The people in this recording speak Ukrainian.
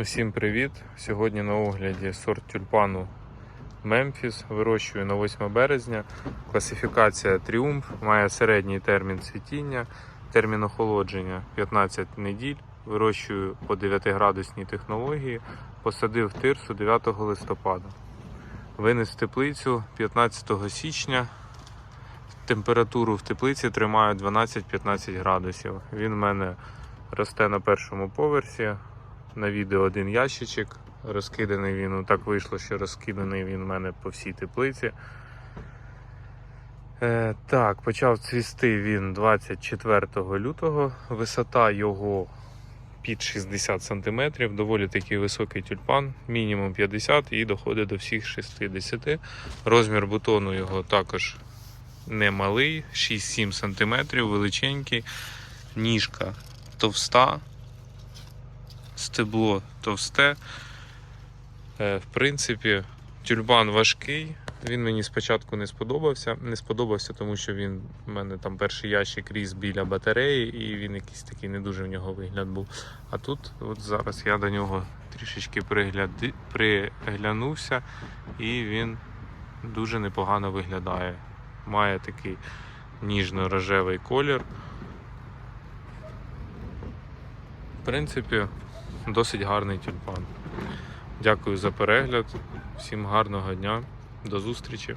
Усім привіт! Сьогодні на огляді сорт тюльпану Мемфіс. Вирощую на 8 березня. Класифікація Тріумф має середній термін цвітіння, термін охолодження 15 неділь. Вирощую по 9-градусній технології. Посадив тирсу 9 листопада. Винес в теплицю 15 січня. Температуру в теплиці тримаю 12-15 градусів. Він в мене росте на першому поверсі на відео один ящичок. Розкиданий він, ну, так вийшло, що розкиданий він в мене по всій теплиці. Е, так, почав цвісти він 24 лютого. Висота його під 60 см, доволі такий високий тюльпан, мінімум 50 і доходить до всіх 60 Розмір бутону його також немалий, 6-7 см, величенький, ніжка товста, стебло товсте. Е, В принципі, тюльпан важкий. Він мені спочатку не сподобався. Не сподобався, тому що він у мене там перший ящик ріс біля батареї, і він якийсь такий не дуже в нього вигляд був. А тут, от зараз я до нього трішечки пригляди... приглянувся, і він дуже непогано виглядає. Має такий ніжно-рожевий колір. В принципі, досить гарний тюльпан. Дякую за перегляд. Всім гарного дня. До зустрічі.